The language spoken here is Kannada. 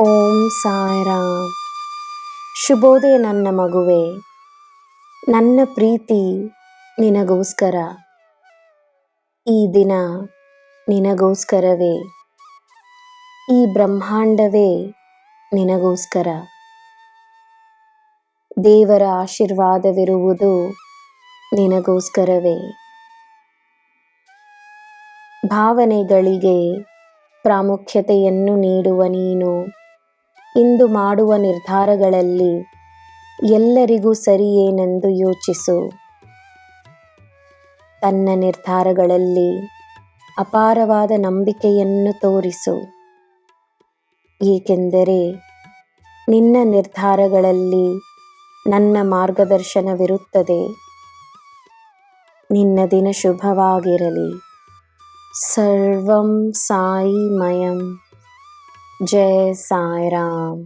ಓಂ ಸಾಯಿರಾಮ್. ಶುಭೋದಯ ನನ್ನ ಮಗುವೆ. ನನ್ನ ಪ್ರೀತಿ ನಿನಗೋಸ್ಕರ. ಈ ದಿನ ನಿನಗೋಸ್ಕರವೇ. ಈ ಬ್ರಹ್ಮಾಂಡವೇ ನಿನಗೋಸ್ಕರ. ದೇವರ ಆಶೀರ್ವಾದವಿರುವುದು ನಿನಗೋಸ್ಕರವೇ. ಭಾವನೆಗಳಿಗೆ ಪ್ರಾಮುಖ್ಯತೆಯನ್ನು ನೀಡುವ ನೀನು ಇಂದು ಮಾಡುವ ನಿರ್ಧಾರಗಳಲ್ಲಿ ಎಲ್ಲರಿಗೂ ಸರಿಯೇನೆಂದು ಯೋಚಿಸು. ತನ್ನ ನಿರ್ಧಾರಗಳಲ್ಲಿ ಅಪಾರವಾದ ನಂಬಿಕೆಯನ್ನು ತೋರಿಸು. ಏಕೆಂದರೆ ನಿನ್ನ ನಿರ್ಧಾರಗಳಲ್ಲಿ ನನ್ನ ಮಾರ್ಗದರ್ಶನವಿರುತ್ತದೆ. ನಿನ್ನ ದಿನ ಶುಭವಾಗಿರಲಿ. ಸರ್ವಂ जय साई राम।